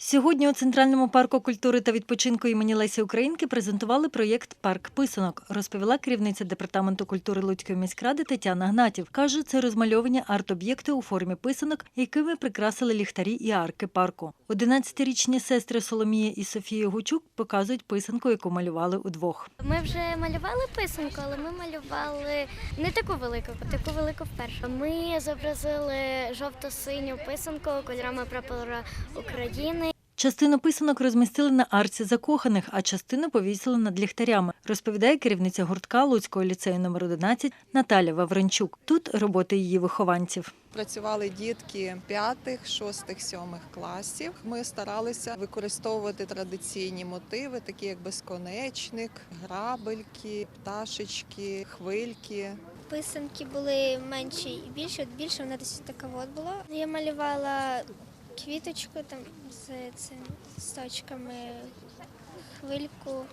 Сьогодні у Центральному парку культури та відпочинку імені Лесі Українки презентували проєкт Парк писанок, розповіла керівниця департаменту культури Луцької міськради Тетяна Гнатів. Каже, це розмальовані арт-об'єкти у формі писанок, якими прикрасили ліхтарі і арки парку. 11-річні сестри Соломія і Софія Гучук показують писанку, яку малювали удвох. Ми вже малювали писанку, але ми малювали не таку велику, а таку велику вперше. Ми зобразили жовто-синю писанку кольорами прапора України. Частину писанок розмістили на арці закоханих, а частину повісили над ліхтарями, розповідає керівниця гуртка Луцького ліцею номер 11 Наталя Вавренчук. Тут роботи її вихованців. Працювали дітки п'ятих, шостих, сьомих класів. Ми старалися використовувати традиційні мотиви, такі як безконечник, грабельки, пташечки, хвильки. Писанки були менші і більші, от більше вона десь така от була. Я малювала квіточку там з цим з точками, хвильку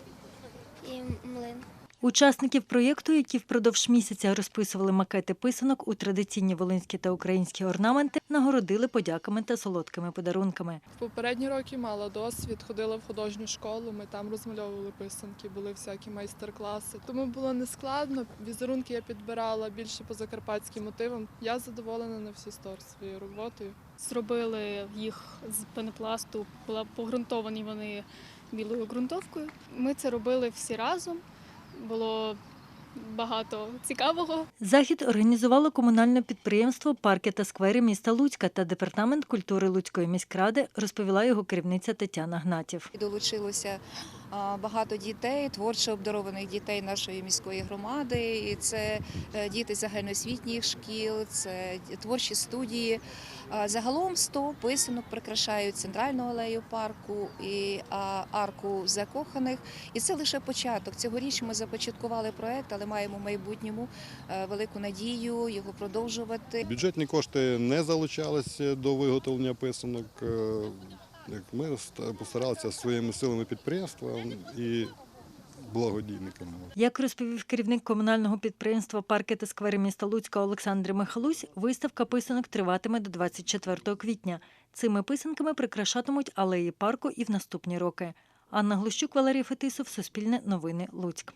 і млин. Учасників проєкту, які впродовж місяця розписували макети писанок у традиційні волинські та українські орнаменти, нагородили подяками та солодкими подарунками. В попередні роки мала досвід, ходила в художню школу, ми там розмальовували писанки, були всякі майстер-класи. Тому було нескладно. Візерунки я підбирала більше по закарпатським мотивам. Я задоволена на всі стор своєю роботою. Зробили їх з пенопласту, була погрунтовані вони білою ґрунтовкою. Ми це робили всі разом. Було багато цікавого. Захід організувало комунальне підприємство Парки та сквери міста Луцька та департамент культури Луцької міськради, розповіла його керівниця Тетяна Гнатів. Долучилося багато дітей, творчо обдарованих дітей нашої міської громади. І це е, діти загальноосвітніх шкіл, це творчі студії. Загалом 100 писанок прикрашають центральну алею парку і арку закоханих. І це лише початок. Цьогоріч ми започаткували проект, але маємо в майбутньому е, велику надію його продовжувати. Бюджетні кошти не залучалися до виготовлення писанок. Ми ста- постаралися своїми силами підприємства і благодійниками. Як розповів керівник комунального підприємства Парки та сквери міста Луцька Олександр Михалусь, виставка писанок триватиме до 24 квітня. Цими писанками прикрашатимуть алеї парку і в наступні роки. Анна Глущук, Валерій Фетисов, Суспільне новини, Луцьк.